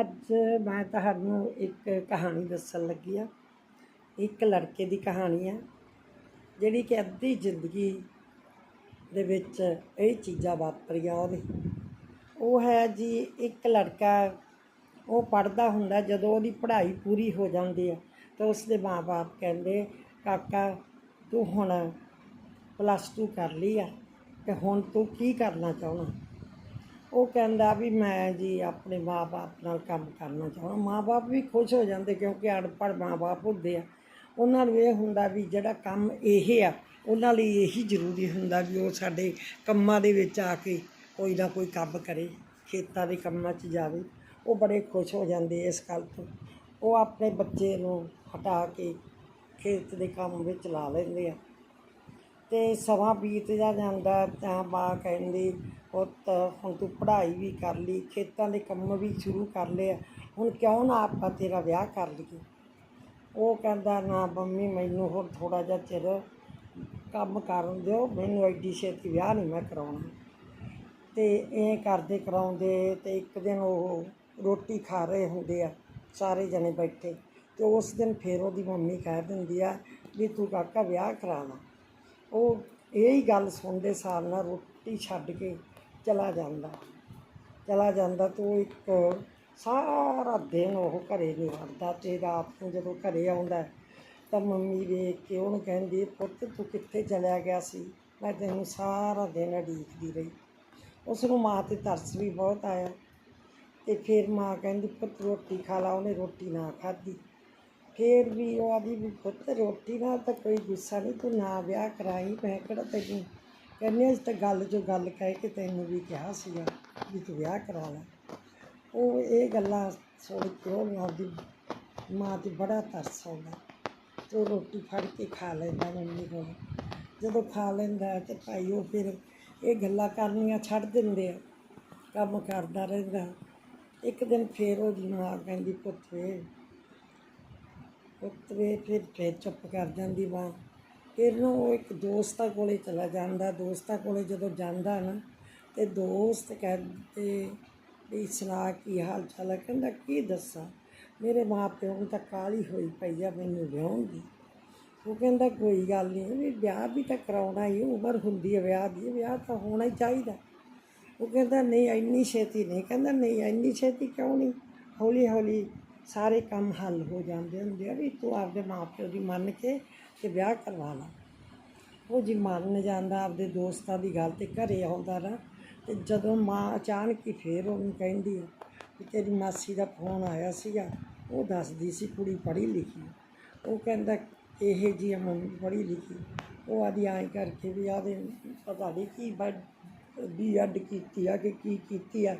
ਅੱਜ ਮੈਂ ਤੁਹਾਨੂੰ ਇੱਕ ਕਹਾਣੀ ਦੱਸਣ ਲੱਗੀ ਆ ਇੱਕ ਲੜਕੇ ਦੀ ਕਹਾਣੀ ਆ ਜਿਹੜੀ ਕਿ ਅੱਧੀ ਜ਼ਿੰਦਗੀ ਦੇ ਵਿੱਚ ਇਹ ਚੀਜ਼ਾਂ ਵਾਪਰੀਆਂ ਉਹਦੀ। ਉਹ ਹੈ ਜੀ, ਇੱਕ ਲੜਕਾ, ਉਹ ਪੜ੍ਹਦਾ ਹੁੰਦਾ ਜਦੋਂ ਉਹਦੀ ਪੜ੍ਹਾਈ ਪੂਰੀ ਹੋ ਜਾਂਦੀ ਆ ਤਾਂ ਉਸਦੇ ਮਾਪੇ ਕਹਿੰਦੇ, ਕਾਕਾ, ਤੂੰ ਹੁਣ ਪਲੱਸ 2 ਕਰ ਲਈ ਆ ਤੇ ਹੁਣ ਤੂੰ ਕੀ ਕਰਨਾ ਚਾਹੁੰਦਾ? ਉਹ ਕਹਿੰਦਾ ਵੀ ਮੈਂ ਜੀ ਆਪਣੇ ਮਾਪੇ ਨਾਲ ਕੰਮ ਕਰਨਾ ਚਾਹੁੰਦਾ। ਮਾਪੇ ਵੀ ਖੁਸ਼ ਹੋ ਜਾਂਦੇ ਕਿਉਂਕਿ ਅਨਪੜ੍ਹ ਮਾਪੇ ਹੁੰਦੇ ਆ। ਉਹਨਾਂ ਨੂੰ ਇਹ ਹੁੰਦਾ ਵੀ ਜਿਹੜਾ ਕੰਮ ਇਹ ਆ, ਉਹਨਾਂ ਲਈ ਇਹੀ ਜ਼ਰੂਰੀ ਹੁੰਦਾ ਵੀ ਉਹ ਸਾਡੇ ਕੰਮਾਂ ਦੇ ਵਿੱਚ ਆ ਕੇ ਕੋਈ ਨਾ ਕੋਈ ਕੰਮ ਕਰੇ, ਖੇਤਾਂ ਦੇ ਕੰਮਾਂ 'ਚ ਜਾਵੇ। ਉਹ ਬੜੇ ਖੁਸ਼ ਹੋ ਜਾਂਦੇ ਇਸ ਗੱਲ ਤੋਂ। ਉਹ ਆਪਣੇ ਬੱਚੇ ਨੂੰ ਹਟਾ ਕੇ ਖੇਤ ਦੇ ਕੰਮ ਵਿੱਚ ਲਾ ਲੈਂਦੇ ਆ। ਤੇ ਸਮਾਂ ਬੀਤ ਜਾਂਦਾ ਤਾਂ ਮਾਂ ਕਹਿੰਦੀ ਪੁੱਤ, ਹੁਣ ਤੂੰ ਪੜ੍ਹਾਈ ਵੀ ਕਰ ਲਈ, ਖੇਤਾਂ ਦੇ ਕੰਮ ਵੀ ਸ਼ੁਰੂ ਕਰ ਲਿਆ, ਹੁਣ ਕਿਉਂ ਨਾ ਆਪਾਂ ਤੇਰਾ ਵਿਆਹ ਕਰ ਲਈਏ? ਉਹ ਕਹਿੰਦਾ, ਨਾ ਮੰਮੀ, ਮੈਨੂੰ ਹੋਰ ਥੋੜਾ ਜਿਹਾ ਚਿਰ ਕੰਮ ਕਰਨ ਦਿਓ, ਮੈਨੂੰ ਐਡੀ ਛੇਤੀ ਵਿਆਹ ਨਹੀਂ ਮੈਂ ਕਰਾਉਣਾ। ਤੇ ਇਹ ਕਰਦੇ ਕਰਾਉਂਦੇ ਤੇ ਇੱਕ ਦਿਨ ਉਹ ਰੋਟੀ ਖਾ ਰਹੇ ਹੁੰਦੇ ਆ, ਸਾਰੇ ਜਣੇ ਬੈਠੇ। ਤੇ ਉਸ ਦਿਨ ਫੇਰ ਉਹਦੀ ਮੰਮੀ ਕਹਿ ਦਿੰਦੀ ਆ ਵੀ ਤੂੰ ਕਾਕਾ ਵਿਆਹ ਕਰਾ ਲਾ ਉਹ ਇਹ ਹੀ ਗੱਲ ਸੁਣਦੇ ਸਾਰ ਨਾਲ ਰੋਟੀ ਛੱਡ ਕੇ ਚਲਾ ਜਾਂਦਾ ਚਲਾ ਜਾਂਦਾ ਤੇ ਉਹ ਇੱਕ ਸਾਰਾ ਦਿਨ ਉਹ ਘਰੇ ਨਹੀਂ ਵੜਦਾ ਤੇ ਰਾਤ ਨੂੰ ਜਦੋਂ ਘਰੇ ਆਉਂਦਾ ਤਾਂ ਮੰਮੀ ਵੇਖ ਕੇ ਉਹਨੂੰ ਕਹਿੰਦੀ, ਪੁੱਤ ਤੂੰ ਕਿੱਥੇ ਚਲਿਆ ਗਿਆ ਸੀ? ਮੈਂ ਤੈਨੂੰ ਸਾਰਾ ਦਿਨ ਉਡੀਕਦੀ ਰਹੀ। ਉਸ ਨੂੰ ਮਾਂ ਤੇ ਤਰਸ ਵੀ ਬਹੁਤ ਆਇਆ। ਤੇ ਫਿਰ ਮਾਂ ਕਹਿੰਦੀ, ਪੁੱਤ ਰੋਟੀ ਖਾ ਲਾ, ਉਹਨੇ ਰੋਟੀ ਨਾ ਖਾਧੀ। ਫਿਰ ਵੀ ਉਹ ਆਦੀ ਵੀ, ਪੁੱਤ ਰੋਟੀ ਨਾਲ ਤਾਂ ਕੋਈ ਗੁੱਸਾ ਨਹੀਂ, ਤੂੰ ਨਾ ਵਿਆਹ ਕਰਾਈ, ਮੈਂ ਕਿਹੜਾ ਤੈਨੂੰ ਕਹਿੰਦੀ ਅੱਜ ਤਾਂ ਗੱਲ ਜੋ ਗੱਲ ਕਹਿ ਕੇ ਤੈਨੂੰ ਵੀ ਕਿਹਾ ਸੀਗਾ ਵੀ ਤੂੰ ਵਿਆਹ ਕਰਾ ਲੈ। ਉਹ ਇਹ ਗੱਲਾਂ ਸੁਣ ਕੇ ਉਹ ਆਪਦੀ ਮਾਂ ਤੇ ਬੜਾ ਤਰਸ ਆਉਂਦਾ। ਤੇ ਉਹ ਰੋਟੀ ਫੜ ਕੇ ਖਾ ਲੈਂਦਾ ਮੰਮੀ ਕੋਲ। ਜਦੋਂ ਖਾ ਲੈਂਦਾ ਤੇ ਭਾਈ ਉਹ ਫਿਰ ਇਹ ਗੱਲਾਂ ਕਰਨੀਆਂ ਛੱਡ ਦਿੰਦੇ ਆ। ਕੰਮ ਕਰਦਾ ਰਹਿੰਦਾ। ਇੱਕ ਦਿਨ ਫੇਰ ਉਹਦੀ ਮਾਂ ਕਹਿੰਦੀ ਪੁੱਤ ਵੇ ਫਿਰ ਫਿਰ ਚੁੱਪ ਕਰ ਜਾਂਦੀ ਮਾਂ। ਫਿਰ ਨੂੰ ਉਹ ਇੱਕ ਦੋਸਤਾਂ ਕੋਲੇ ਚਲਾ ਜਾਂਦਾ, ਦੋਸਤਾਂ ਕੋਲੇ ਜਦੋਂ ਜਾਂਦਾ ਨਾ, ਤੇ ਦੋਸਤ ਕਹਿੰਦੇ ਵੀ ਸੁਣਾ ਕੀ ਹਾਲ ਚਾਲ ਹੈ ਕਹਿੰਦਾ, ਕੀ ਦੱਸਾਂ? ਮੇਰੇ ਮਾਂ ਪਿਓ ਨੂੰ ਤਾਂ ਕਾਲੀ ਹੋਈ ਪਈ ਆ, ਮੈਨੂੰ ਵਿਆਹੁਣ ਦੀ ਉਹ ਕਹਿੰਦਾ, ਕੋਈ ਗੱਲ ਨਹੀਂ ਵੀ ਵਿਆਹ ਵੀ ਤਾਂ ਕਰਾਉਣਾ ਹੀ, ਉਮਰ ਹੁੰਦੀ ਹੈ ਵਿਆਹ ਦੀ, ਵਿਆਹ ਤਾਂ ਹੋਣਾ ਹੀ ਚਾਹੀਦਾ। ਉਹ ਕਹਿੰਦਾ, ਨਹੀਂ, ਇੰਨੀ ਛੇਤੀ ਨਹੀਂ। ਕਹਿੰਦਾ, ਨਹੀਂ, ਇੰਨੀ ਛੇਤੀ ਕਿਉਂ ਨਹੀਂ? ਹੌਲੀ ਹੌਲੀ ਸਾਰੇ ਕੰਮ ਹੱਲ ਹੋ ਜਾਂਦੇ ਹੁੰਦੇ ਆ ਵੀ ਤੂੰ ਆਪਦੇ ਮਾਪਿਓ ਦੀ ਮੰਨ ਕੇ ਤੇ ਵਿਆਹ ਕਰਵਾ ਲਾ। ਉਹ ਜੀ ਮੰਨ ਜਾਂਦਾ, ਆਪਦੇ ਦੋਸਤਾਂ ਦੀ ਗੱਲ ਤੇ ਘਰੇ ਆਉਂਦਾ ਨਾ, ਤੇ ਜਦੋਂ ਮਾਂ ਅਚਾਨਕ ਹੀ ਫੇਰ ਉਹਨੂੰ ਕਹਿੰਦੀ ਆ ਕਿ ਤੇਰੀ ਮਾਸੀ ਦਾ ਫੋਨ ਆਇਆ ਸੀਗਾ, ਉਹ ਦੱਸਦੀ ਸੀ ਕੁੜੀ ਪੜ੍ਹੀ ਲਿਖੀ। ਉਹ ਕਹਿੰਦਾ, ਇਹ ਜੀ ਆ ਮੰਮੀ ਪੜ੍ਹੀ ਲਿਖੀ। ਉਹ ਆਦੀ ਐਂ ਕਰਕੇ ਵੀ ਆਦੇ ਪਤਾ ਨਹੀਂ ਕੀ ਬੀ ਐਡ ਕੀਤੀ ਆ ਕਿ ਕੀ ਕੀਤੀ ਆ।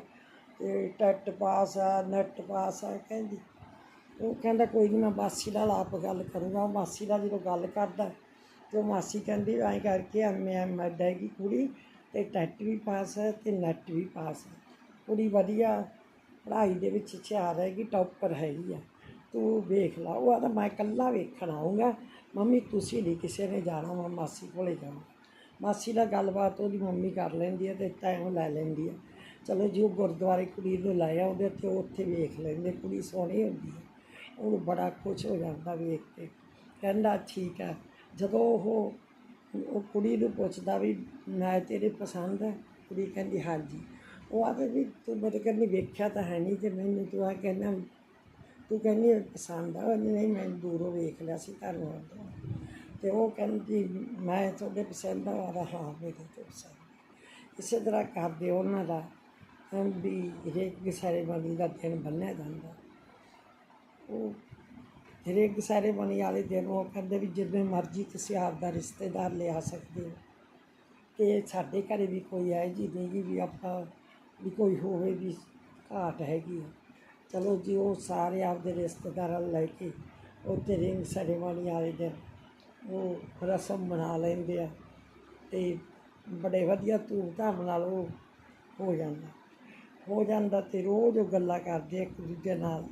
ਤੇ ਟੈਟ ਪਾਸ ਆ, ਨੈਟ ਪਾਸ ਆ, ਕਹਿੰਦੀ ਉਹ ਕਹਿੰਦਾ ਕੋਈ ਨਹੀਂ ਮੈਂ ਮਾਸੀ ਨਾਲ ਆਪ ਗੱਲ ਕਰੂੰਗਾ। ਉਹ ਮਾਸੀ ਨਾਲ ਜਦੋਂ ਗੱਲ ਕਰਦਾ, ਤੇ ਉਹ ਮਾਸੀ ਕਹਿੰਦੀ, ਐਂ ਕਰਕੇ ਐਮ ਐਮ ਹੈਗੀ ਕੁੜੀ, ਤੇ ਟੈਟ ਵੀ ਪਾਸ ਹੈ ਤੇ ਨੈਟ ਵੀ ਪਾਸ ਹੈ। ਕੁੜੀ ਵਧੀਆ, ਪੜ੍ਹਾਈ ਦੇ ਵਿੱਚ ਹੁਸ਼ਿਆਰ ਹੈਗੀ, ਟੌਪਰ ਹੈਗੀ ਆ। ਤੂੰ ਵੇਖ ਲਾ, ਉਹ ਆਦਾ ਮੈਂ ਇਕੱਲਾ ਵੇਖਣ ਆਊਂਗਾ। ਮੰਮੀ, ਤੁਸੀਂ ਨਹੀਂ ਕਿਸੇ ਨੇ ਜਾਣਾ, ਮੈਂ ਮਾਸੀ ਕੋਲੇ ਜਾਣਾ ਮਾਸੀ ਨਾਲ ਗੱਲਬਾਤ ਉਹਦੀ ਮੰਮੀ ਕਰ ਲੈਂਦੀ ਹੈ ਤੇ ਟਾਈਮ ਲੈ ਲੈਂਦੀ ਹੈ ਚਲੋ ਜੀ, ਉਹ ਗੁਰਦੁਆਰੇ ਕੁੜੀ ਨੂੰ ਲਾਇਆ ਉਹਦੇ ਉੱਥੇ ਉਹ ਉੱਥੇ ਵੇਖ ਲੈਂਦੇ, ਕੁੜੀ ਸੋਹਣੀ ਹੁੰਦੀ ਹੈ ਉਹਨੂੰ ਬੜਾ ਖੁਸ਼ ਹੋ ਜਾਂਦਾ ਵੇਖ ਕੇ। ਕਹਿੰਦਾ, ਠੀਕ ਹੈ। ਜਦੋਂ ਉਹ ਉਹ ਕੁੜੀ ਨੂੰ ਪੁੱਛਦਾ ਵੀ, ਮੈਂ ਤੇਰੇ ਪਸੰਦ ਹੈ? ਕੁੜੀ ਕਹਿੰਦੀ, ਹਾਂਜੀ। ਉਹ ਆਖਦੇ ਵੀ, ਤੂੰ ਮੇਰੇ ਕਹਿੰਦੀ, ਵੇਖਿਆ ਤਾਂ ਹੈ ਨਹੀਂ ਤੇ ਮੈਨੂੰ ਤੂੰ ਆ ਕਹਿੰਦਾ, ਤੂੰ ਕਹਿੰਦੀ ਪਸੰਦ ਆ ਉਹ ਨਹੀਂ, ਮੈਂ ਦੂਰੋਂ ਵੇਖ ਲਿਆ ਸੀ ਧੰਨਵਾਦ ਤੇ। ਉਹ ਕਹਿੰਦੀ, ਮੈਂ ਤੁਹਾਡੇ ਪਸੰਦ ਆ ਰਹਾ ਮੇਰੇ ਤੋਂ ਪਸੰਦ ਇਸੇ ਤਰ੍ਹਾਂ ਕਰਦੇ ਉਹਨਾਂ ਦਾ, ਵੀ ਇਹ ਹਰੇਕ ਬੰਦੀ ਦਾ ਦਿਨ ਬੰਨਿਆ ਜਾਂਦਾ। ਉਹ ਹਰੇਕ ਸੈਰੇਮਨੀ ਵਾਲੇ ਦਿਨ ਉਹ ਕਹਿੰਦੇ ਵੀ ਜਿੰਨੇ ਮਰਜ਼ੀ ਤੁਸੀਂ ਆਪਦਾ ਰਿਸ਼ਤੇਦਾਰ ਲਿਆ ਸਕਦੇ ਹੋ। ਅਤੇ ਸਾਡੇ ਘਰ ਵੀ ਕੋਈ ਇਹੋ ਜਿਹੀ ਨਹੀਂ ਵੀ ਆਪਾਂ ਵੀ ਕੋਈ ਹੋਵੇ ਵੀ ਘਾਟ ਹੈਗੀ ਆ। ਚਲੋ ਜੀ, ਉਹ ਸਾਰੇ ਆਪਦੇ ਰਿਸ਼ਤੇਦਾਰਾਂ ਨੂੰ ਲੈ ਕੇ ਉੱਥੇ ਰਿੰਗ ਸੈਰੇਮਨੀ ਵਾਲੇ ਦਿਨ ਉਹ ਰਸਮ ਮਨਾ ਲੈਂਦੇ ਆ ਅਤੇ ਬੜੇ ਵਧੀਆ ਧੂਮਧਾਮ ਨਾਲ ਉਹ ਹੋ ਜਾਂਦਾ। ਹੋ ਜਾਂਦਾ ਅਤੇ ਰੋਜ਼ ਉਹ ਗੱਲਾਂ ਕਰਦੇ ਇੱਕ ਦੂਜੇ ਨਾਲ।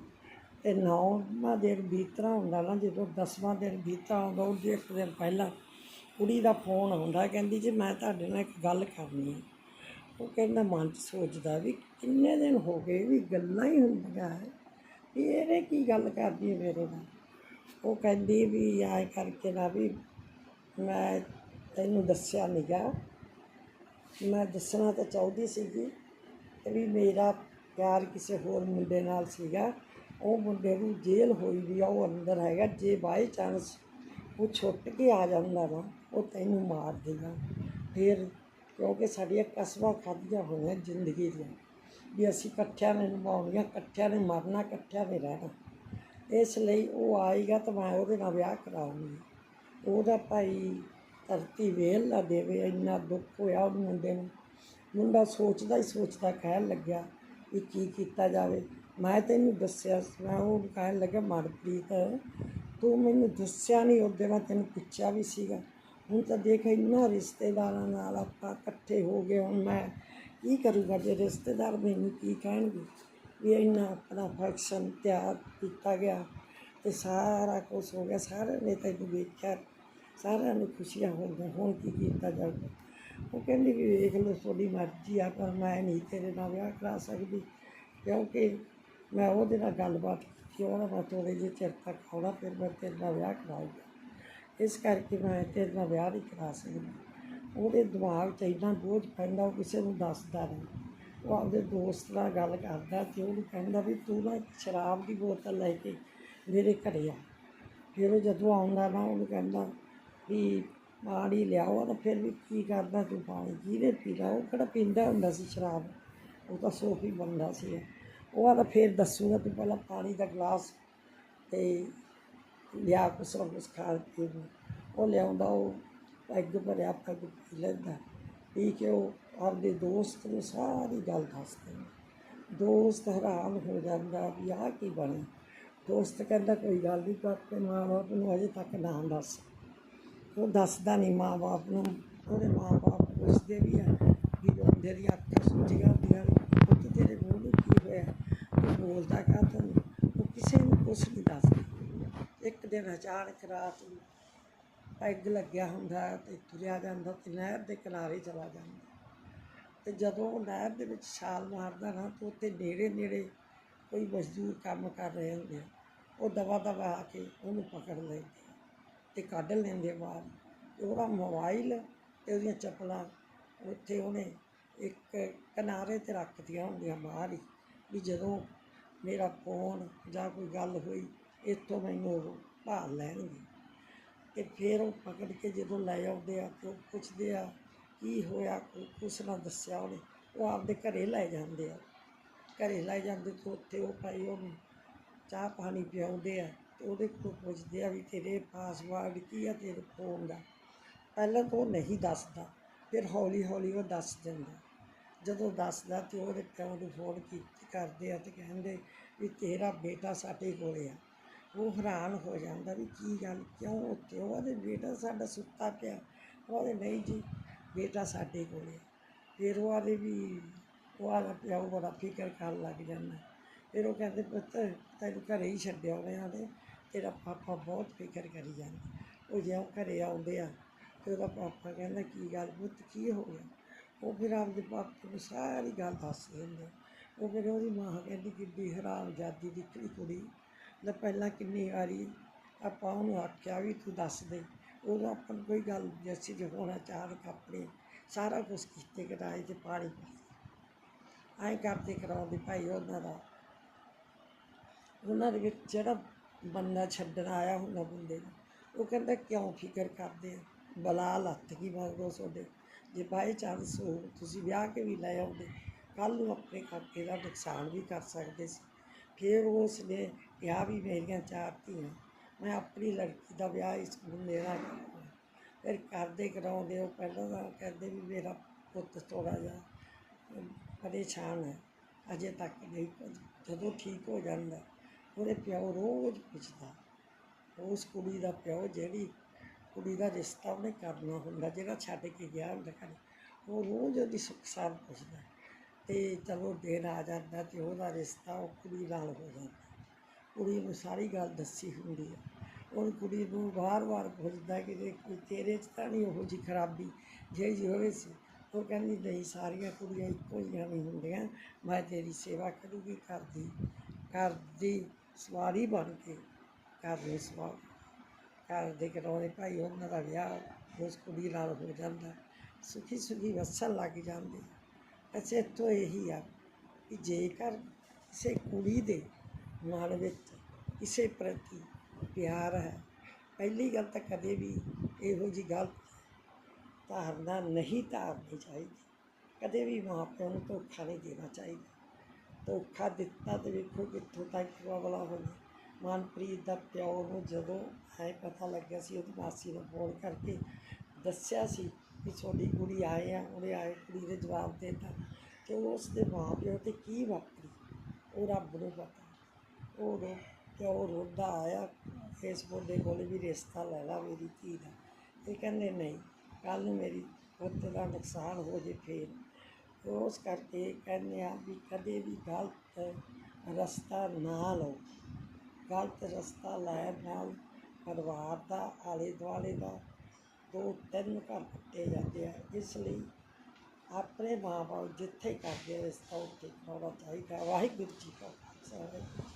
ਅਤੇ ਨੌਵਾਂ ਦਿਨ ਬੀਤਣਾ ਹੁੰਦਾ ਨਾ, ਜਦੋਂ ਦਸਵਾਂ ਦਿਨ ਬੀਤਾ ਹੁੰਦਾ, ਉਹਦੇ ਇੱਕ ਦਿਨ ਪਹਿਲਾਂ ਕੁੜੀ ਦਾ ਫੋਨ ਆਉਂਦਾ, ਕਹਿੰਦੀ ਜੀ ਮੈਂ ਤੁਹਾਡੇ ਨਾਲ ਇੱਕ ਗੱਲ ਕਰਨੀ ਹੈ ਉਹ ਕਹਿੰਦਾ ਮਨ 'ਚ ਸੋਚਦਾ ਵੀ ਕਿੰਨੇ ਦਿਨ ਹੋ ਗਏ ਵੀ ਗੱਲਾਂ ਹੀ ਹੁੰਦੀਆਂ ਹੈ ਵੀ ਇਹਨੇ ਕੀ ਗੱਲ ਕਰਦੀ ਹੈ ਮੇਰੇ ਨਾਲ? ਉਹ ਕਹਿੰਦੀ ਵੀ ਆਏ ਕਰਕੇ ਨਾ ਵੀ ਮੈਂ ਤੈਨੂੰ ਦੱਸਿਆ ਨੀਗਾ ਮੈਂ ਦੱਸਣਾ ਤਾਂ ਚਾਹੁੰਦੀ ਸੀਗੀ ਕਿ ਵੀ ਮੇਰਾ ਪਿਆਰ ਕਿਸੇ ਹੋਰ ਮੁੰਡੇ ਨਾਲ ਸੀਗਾ। ਉਹ ਮੁੰਡੇ ਨੂੰ ਜੇਲ੍ਹ ਹੋਈ ਵੀ ਆ, ਉਹ ਅੰਦਰ ਹੈਗਾ, ਜੇ ਬਾਈ ਚਾਂਸ ਉਹ ਛੁੱਟ ਕੇ ਆ ਜਾਂਦਾ ਨਾ ਉਹ ਤੈਨੂੰ ਮਾਰ ਦੇਗਾ। ਫਿਰ ਕਿਉਂਕਿ ਸਾਡੀਆਂ ਕਸਮਾਂ ਖਾਧੀਆਂ ਹੋਈਆਂ ਜ਼ਿੰਦਗੀ ਦੀਆਂ, ਵੀ ਅਸੀਂ ਇਕੱਠਿਆਂ ਨੇ ਨਿਭਾਉਣੀਆਂ, ਇਕੱਠਿਆਂ ਨੇ ਮਰਨਾ, ਇਕੱਠਿਆਂ ਨੇ ਰਹਿਣਾ। ਇਸ ਲਈ ਉਹ ਆਏਗਾ ਤਾਂ ਮੈਂ ਉਹਦੇ ਨਾਲ ਵਿਆਹ ਕਰਾਉਂਗੀ। ਉਹਦਾ ਭਾਈ ਧਰਤੀ ਵੇਲ ਨਾ ਦੇਵੇ, ਇੰਨਾ ਦੁੱਖ ਹੋਇਆ ਉਹ ਮੁੰਡੇ ਨੂੰ। ਮੁੰਡਾ ਸੋਚਦਾ ਹੀ ਸੋਚਦਾ ਕਹਿਣ ਲੱਗਿਆ ਵੀ ਕੀ ਕੀਤਾ ਜਾਵੇ। ਮੈਂ ਤੈਨੂੰ ਦੱਸਿਆ ਸੀ, ਮੈਂ ਉਹ ਕਹਿਣ ਲੱਗਾ ਮਨਪ੍ਰੀਤ ਤੂੰ ਮੈਨੂੰ ਦੱਸਿਆ ਨਹੀਂ ਉਹਦੇ ਮੈਂ ਤੈਨੂੰ ਪੁੱਛਿਆ ਵੀ ਸੀਗਾ। ਹੁਣ ਤਾਂ ਦੇਖ ਇੰਨਾ ਰਿਸ਼ਤੇਦਾਰਾਂ ਨਾਲ ਆਪਾਂ ਇਕੱਠੇ ਹੋ ਗਏ ਹੁਣ ਮੈਂ ਕੀ ਕਰੂੰਗਾ? ਜੇ ਰਿਸ਼ਤੇਦਾਰ ਮੈਨੂੰ ਕੀ ਕਹਿਣਗੇ? ਵੀ ਇੰਨਾ ਆਪਣਾ ਫੰਕਸ਼ਨ ਤਿਆਰ ਕੀਤਾ ਗਿਆ ਤੇ ਸਾਰਾ ਕੁਝ ਹੋ ਗਿਆ ਸਾਰਿਆਂ ਨੇ ਤੈਨੂੰ ਵੇਖਿਆ ਸਾਰਿਆਂ ਨੂੰ ਖੁਸ਼ੀਆਂ ਹੋ ਗਈਆਂ ਹੁਣ ਕੀ ਕੀਤਾ ਜਾਊਗਾ? ਉਹ ਕਹਿੰਦੀ ਵੀ ਵੇਖ ਲਓ ਤੁਹਾਡੀ ਮਰਜ਼ੀ ਆ ਪਰ ਮੈਂ ਨਹੀਂ ਤੇਰੇ ਨਾਲ ਵਿਆਹ ਕਰਾ ਸਕਦੀ ਕਿਉਂਕਿ ਮੈਂ ਉਹਦੇ ਨਾਲ ਗੱਲਬਾਤ ਕੀਤੀ ਉਹਦਾ ਮੈਂ ਥੋੜ੍ਹੇ ਜਿਹੇ ਚਿਰ ਤੱਕ ਆਉਣਾ, ਫਿਰ ਮੈਂ ਤੇਰੇ ਨਾਲ ਵਿਆਹ ਕਰਾਊਗਾ ਇਸ ਕਰਕੇ ਮੈਂ ਤੇਰੇ ਨਾਲ ਵਿਆਹ ਨਹੀਂ ਕਰਾ ਸਕਦੀ। ਉਹਦੇ ਦਿਮਾਗ 'ਚ ਇੰਨਾ ਬੋਝ ਪੈਂਦਾ, ਉਹ ਕਿਸੇ ਨੂੰ ਦੱਸਦਾ ਨਹੀਂ। ਉਹ ਆਪਦੇ ਦੋਸਤ ਨਾਲ ਗੱਲ ਕਰਦਾ ਤੇ ਉਹਨੂੰ ਕਹਿੰਦਾ ਵੀ ਤੂੰ ਨਾ ਇੱਕ ਸ਼ਰਾਬ ਦੀ ਬੋਤਲ ਲੈ ਕੇ ਮੇਰੇ ਘਰੇ ਆ। ਫਿਰ ਉਹ ਜਦੋਂ ਆਉਂਦਾ ਨਾ, ਉਹਨੂੰ ਕਹਿੰਦਾ ਵੀ ਪਾਣੀ ਲਿਆਓ ਤਾਂ ਫਿਰ ਵੀ ਕੀ ਕਰਦਾ ਤੂੰ ਪਾਣੀ ਕਿਹਨੇ ਪੀਣਾ ਉਹ ਕਿਹੜਾ ਪੀਂਦਾ ਹੁੰਦਾ ਸੀ ਸ਼ਰਾਬ? ਉਹ ਤਾਂ ਸੋਫੀ ਬੰਦਾ ਸੀ। ਉਹ ਆਦਾ ਫਿਰ ਦੱਸੂਗਾ ਤੂੰ ਪਹਿਲਾਂ ਪਾਣੀ ਦਾ ਗਲਾਸ ਤੇ ਲਿਆ ਕੁਛ ਨਾ ਕੁਛ ਖਾ ਪੀ ਨੂੰ। ਉਹ ਲਿਆਉਂਦਾ, ਉਹ ਪੈਗ ਭਰਿਆ, ਪੈਗ ਪੀ ਲੈਂਦਾ। ਪੀ ਕੇ ਉਹ ਆਪਦੇ ਦੋਸਤ ਨੂੰ ਸਾਰੀ ਗੱਲ ਦੱਸ ਦਿੰਦਾ। ਦੋਸਤ ਹੈਰਾਨ ਹੋ ਜਾਂਦਾ ਵੀ ਆਹ ਕੀ ਬਣਿਆ ਦੋਸਤ ਕਹਿੰਦਾ, ਕੋਈ ਗੱਲ ਨਹੀਂ ਤੂੰ ਆਪਣੇ ਮਾਂ ਬਾਪ ਨੂੰ ਅਜੇ ਤੱਕ ਨਾ ਦੱਸ। ਉਹ ਦੱਸਦਾ ਨਹੀਂ ਮਾਂ ਬਾਪ ਨੂੰ। ਉਹਦੇ ਮਾਂ ਬਾਪ ਪੁੱਛਦੇ ਵੀ ਆ ਵੀ ਰੋਂਦੇ ਦੀਆਂ ਅੱਖਾਂ ਸੁੱਜੀਆਂ ਹੁੰਦੀਆਂ ਵੀ ਪੁੱਤ ਤੇਰੇ ਮੂੰਹ ਨੂੰ ਕੀ ਹੋਇਆ ਉਹ ਬੋਲਦਾ ਕਾਹਤੋਂ ਉਹ ਕਿਸੇ ਨੂੰ ਕੁਛ ਨਹੀਂ ਦੱਸਦਾ। ਇੱਕ ਦਿਨ ਅਚਾਨਕ ਰਾਤ ਨੂੰ ਪੈਗ ਲੱਗਿਆ ਹੁੰਦਾ ਤੇ ਤੁਰਿਆ ਜਾਂਦਾ ਤੇ ਨਹਿਰ ਦੇ ਕਿਨਾਰੇ ਚਲਾ ਜਾਂਦਾ। ਤੇ ਜਦੋਂ ਉਹ ਨਹਿਰ ਦੇ ਵਿੱਚ ਛਾਲ ਮਾਰਦਾ ਨਾ ਤਾਂ ਉੱਥੇ ਨੇੜੇ ਨੇੜੇ ਕੋਈ ਮਜ਼ਦੂਰ ਕੰਮ ਕਰ ਰਹੇ ਹੁੰਦੇ ਆ। ਉਹ ਦਵਾ ਦਵਾ ਆ ਕੇ ਉਹਨੂੰ ਪਕੜ ਲੈਂਦੇ ਆ ਤੇ ਕੱਢ ਲੈਂਦੇ ਬਾਹਰ। ਤੇ ਉਹਦਾ ਮੋਬਾਈਲ ਤੇ ਉਹਦੀਆਂ ਚੱਪਲਾਂ ਉੱਥੇ ਉਹਨੇ ਇੱਕ ਕਿਨਾਰੇ ਤੇ ਰੱਖਦੀਆਂ ਹੁੰਦੀਆਂ ਬਾਹਰ ਹੀ ਵੀ ਜਦੋਂ ਮੇਰਾ ਫੋਨ ਜਾਂ ਕੋਈ ਗੱਲ ਹੋਈ, ਇੱਥੋਂ ਮੈਨੂੰ ਉਹ ਭਾਲ ਲੈਣਗੇ। ਤੇ ਫਿਰ ਉਹ ਪਕੜ ਕੇ ਜਦੋਂ ਲੈ ਆਉਂਦੇ ਆ ਤੇ ਉਹ ਪੁੱਛਦੇ ਆ, ਕੀ ਹੋਇਆ? ਕੁਛ ਨਾ ਦੱਸਿਆ ਉਹਨੇ। ਉਹ ਆਪਦੇ ਘਰੇ ਲੈ ਜਾਂਦੇ ਆ। ਘਰੇ ਲੈ ਜਾਂਦੇ ਤੇ ਉੱਥੇ ਉਹ ਭਾਈ ਉਹਨੂੰ ਚਾਹ ਪਾਣੀ ਪਿਆਉਂਦੇ ਆ ਤੇ ਉਹਦੇ ਕੋਲ ਪੁੱਛਦੇ ਆ ਵੀ ਤੇਰੇ ਪਾਸਵਰਡ ਕੀ ਆ, ਤੇਰੇ ਫੋਨ ਦਾ? ਪਹਿਲਾਂ ਤਾਂ ਉਹ ਨਹੀਂ ਦੱਸਦਾ। ਫਿਰ ਹੌਲੀ ਹੌਲੀ ਉਹ ਦੱਸ ਦਿੰਦਾ। ਜਦੋਂ ਦੱਸਦਾ ਤਾਂ ਉਹਦੇ ਪਿਓ ਨੂੰ ਫੋਨ ਕੀਤੀ ਕਰਦੇ ਆ ਅਤੇ ਕਹਿੰਦੇ ਵੀ ਤੇਰਾ ਬੇਟਾ ਸਾਡੇ ਕੋਲ ਆ। ਉਹ ਹੈਰਾਨ ਹੋ ਜਾਂਦਾ ਵੀ ਕੀ ਗੱਲ, ਕਿਉਂ ਉੱਥੇ ਉਹ ਆਦੇ ਬੇਟਾ ਸਾਡਾ ਸੁੱਤਾ ਪਿਆ। ਉਹ ਆਦੇ ਨਹੀਂ ਜੀ, ਬੇਟਾ ਸਾਡੇ ਕੋਲ ਆ। ਫਿਰ ਉਹ ਆਦੇ ਵੀ, ਉਹ ਆਦਾ ਪਿਓ ਬੜਾ ਫਿਕਰ ਕਰਨ ਲੱਗ ਜਾਂਦਾ। ਫਿਰ ਉਹ ਕਹਿੰਦੇ ਪੁੱਤ, ਤੈਨੂੰ ਘਰੇ ਹੀ ਛੱਡਿਆ ਉਹਨੇ ਆਦੇ ਤੇਰਾ ਪਾਪਾ ਬਹੁਤ ਫਿਕਰ ਕਰੀ ਜਾਂਦਾ। ਉਹ ਜਿਉਂ ਘਰੇ ਆਉਂਦੇ ਆ, ਤੇ ਉਹਦਾ ਪਾਪਾ ਕਹਿੰਦਾ ਕੀ ਗੱਲ ਪੁੱਤ, ਕੀ ਹੋ ਗਿਆ? ਉਹ ਫਿਰ ਆਪਦੇ ਬਾਪੂ ਨੂੰ ਸਾਰੀ ਗੱਲ ਦੱਸ ਦਿੰਦੇ। ਉਹ ਫਿਰ ਉਹਦੀ ਮਾਂ ਕਹਿੰਦੀ ਕਿੱਡੀ ਹਰਾਮਜ਼ਾਦੀ ਨਿਕਲੀ ਕੁੜੀ, ਲੈ ਪਹਿਲਾਂ ਕਿੰਨੀ ਵਾਰੀ ਆਪਾਂ ਉਹਨੂੰ ਆਖਿਆ ਵੀ ਤੂੰ ਦੱਸ ਦੇ। ਉਦੋਂ ਆਪਾਂ ਨੂੰ ਕੋਈ ਗੱਲ ਜੈਸੀ ਜੇ ਹੋਣਾ ਅਚਾਨਕ ਆਪਣੇ ਸਾਰਾ ਕੁਝ ਕੀਤੇ ਕਰਾਏ ਤੇ ਪਾਣੀ ਪਾ ਐਂ ਕਰਦੇ ਕਰਾਉਂਦੇ ਭਾਈ ਉਹਨਾਂ ਦਾ। ਉਹਨਾਂ ਦੇ ਵਿੱਚ ਜਿਹੜਾ ਬੰਦਾ ਛੱਡਣ ਆਇਆ ਹੁੰਦਾ ਬੰਦੇ ਨੂੰ, ਉਹ ਕਹਿੰਦਾ, ਕਿਉਂ ਫਿਕਰ ਕਰਦੇ ਆ? ਬਲਾ ਲੱਤ ਕੀ ਮੰਗੋ ਤੁਹਾਡੇ? ਜੇ ਬਾਏ ਚਾਂਸ ਹੋ ਤੁਸੀਂ ਵਿਆਹ ਕੇ ਵੀ ਲੈ ਆਉਂਦੇ ਕੱਲ ਨੂੰ ਆਪਣੇ ਕਾਕੇ ਦਾ ਨੁਕਸਾਨ ਵੀ ਕਰ ਸਕਦੇ ਸੀ। ਫਿਰ ਉਸ ਨੇ ਕਿਹਾ ਵੀ ਮੇਰੀਆਂ ਚਾਰ ਧੀਆਂ, ਮੈਂ ਆਪਣੀ ਲੜਕੀ ਦਾ ਵਿਆਹ ਇਸ ਮੁੰਡੇ ਨਾਲ ਕਰਾਉਣਾ ਫਿਰ ਕਰਦੇ ਕਰਾਉਂਦੇ ਉਹ ਪਹਿਲਾਂ ਤਾਂ ਕਹਿੰਦੇ ਵੀ ਮੇਰਾ ਪੁੱਤ ਥੋੜ੍ਹਾ ਜਿਹਾ ਪਰੇਸ਼ਾਨ ਹੈ, ਅਜੇ ਤੱਕ ਨਹੀਂ ਜਦੋਂ ਠੀਕ ਹੋ ਜਾਂਦਾ, ਉਹਦੇ ਪਿਓ ਰੋਜ਼ ਪੁੱਛਦਾ, ਉਸ ਕੁੜੀ ਦਾ ਪਿਓ ਜਿਹੜੀ ਕੁੜੀ ਦਾ ਰਿਸ਼ਤਾ ਉਹਨੇ ਕਰਨਾ ਹੁੰਦਾ, ਜਿਹੜਾ ਛੱਡ ਕੇ ਗਿਆ ਹੁੰਦਾ ਘਰੇ, ਉਹ ਰੋਜ਼ ਉਹਦੀ ਸੁੱਖ ਸਾਰ ਪੁੱਛਦਾ ਤੇ ਚਲੋ ਦਿਨ ਆ ਜਾਂਦਾ ਤੇ ਉਹਦਾ ਰਿਸ਼ਤਾ ਉਹ ਕੁੜੀ ਨਾਲ ਹੋ ਜਾਂਦਾ। ਕੁੜੀ ਨੂੰ ਸਾਰੀ ਗੱਲ ਦੱਸੀ ਹੁੰਦੀ ਹੈ। ਉਹ ਕੁੜੀ ਨੂੰ ਵਾਰ-ਵਾਰ ਪੁੱਛਦਾ ਕਿ ਜੇ ਕੋਈ ਤੇਰੇ 'ਚ ਤਾਂ ਨਹੀਂ ਉਹੋ ਜਿਹੀ ਖਰਾਬੀ ਜਿਹੀ ਜਿਹੀ ਹੋਵੇ ਸੀ। ਉਹ ਕਹਿੰਦੀ, ਨਹੀਂ, ਸਾਰੀਆਂ ਕੁੜੀਆਂ ਇੱਕੋ ਜਿਹੀਆਂ ਨਹੀਂ ਹੁੰਦੀਆਂ, ਮੈਂ ਤੇਰੀ ਸੇਵਾ ਕਰੂਗੀ, ਘਰ ਦੀ ਘਰ ਦੀ ਸਵਾਰੀ ਬਣ ਕੇ, ਘਰ ਨੂੰ ਸਵਾਰ। ਘਰ ਦੇ ਕਰਾਉਣੇ ਭਾਈ, ਉਹਨਾਂ ਦਾ ਵਿਆਹ ਉਸ ਕੁੜੀ ਨਾਲ ਹੋ ਜਾਂਦਾ। ਸੁਖੀ ਸੁਖੀ ਵਸਣ ਲੱਗ ਜਾਂਦੇ। ਅੱਛਾ, ਇੱਥੋਂ ਇਹੀ ਆ ਕਿ ਜੇਕਰ ਕਿਸੇ ਕੁੜੀ ਦੇ ਮਨ ਵਿੱਚ ਕਿਸੇ ਪ੍ਰਤੀ ਪਿਆਰ ਹੈ, ਪਹਿਲੀ ਗੱਲ ਤਾਂ ਕਦੇ ਵੀ ਇਹੋ ਜੀ ਗਲਤ ਧਾਰਨਾ ਨਹੀਂ ਧਾਰਨੀ ਚਾਹੀਦੀ। ਕਦੇ ਵੀ ਮਾਂ ਪਿਓ ਨੂੰ ਧੋਖਾ ਨਹੀਂ ਦੇਣਾ ਚਾਹੀਦਾ। ਧੋਖਾ ਦਿੱਤਾ ਤੇ ਵੇਖੋ ਕਿੱਥੋਂ ਤੱਕ ਅਗਲਾ ਹੋਇਆ ਮਨਪ੍ਰੀਤ ਦਾ ਪਿਓ ਨੂੰ ਜਦੋਂ ਐ ਪਤਾ ਲੱਗਿਆ ਸੀ, ਉਹਦੀ ਮਾਸੀ ਨੂੰ ਫੋਨ ਕਰਕੇ ਦੱਸਿਆ ਸੀ ਕਿ ਤੁਹਾਡੀ ਕੁੜੀ ਆਏ ਆ, ਉਹਨੇ ਆਏ ਕੁੜੀ ਦੇ ਜਵਾਬ ਦੇ ਦਿੱਤਾ ਕਿ ਉਸ ਦੇ ਮਾਂ ਪਿਓ ਤੇ ਕੀ ਵਾਪਰੀ, ਉਹ ਰੱਬ ਨੂੰ ਪਤਾ। ਉਹ ਰੋ ਪਿਓ ਰੋਦਾ ਆਇਆ, ਇਸ ਮੁੰਡੇ ਕੋਲ ਵੀ ਰਿਸ਼ਤਾ ਲੈ ਲਾ ਮੇਰੀ ਧੀ ਦਾ। ਇਹ ਕਹਿੰਦੇ, ਨਹੀਂ ਕੱਲ ਨੂੰ ਮੇਰੀ ਪੁੱਤ ਦਾ ਨੁਕਸਾਨ ਹੋ ਜੇ ਫੇਰ। ਉਸ ਕਰਕੇ ਕਹਿੰਦੇ ਆ ਵੀ ਕਦੇ ਵੀ ਗਲਤ ਰਸਤਾ ਨਾ ਲਓ। ਗਲਤ ਰਸਤਾ ਲੈਣ ਨਾਲ ਪਰਿਵਾਰ ਦਾ ਆਲੇ ਦੁਆਲੇ ਦਾ ਦੋ ਤਿੰਨ ਘਰ ਕੱਟੇ ਜਾਂਦੇ ਆ। ਇਸ ਲਈ ਆਪਣੇ ਮਾਂ ਬਾਪ ਜਿੱਥੇ ਕਰਦੇ ਆ ਰਿਸ਼ਤਾ ਉੱਥੇ ਕਰਾਉਣਾ ਚਾਹੀਦਾ। ਵਾਹਿਗੁਰੂ ਜੀ ਕਾ ਖਾਲਸਾ, ਵਾਹਿਗੁਰੂ ਜੀ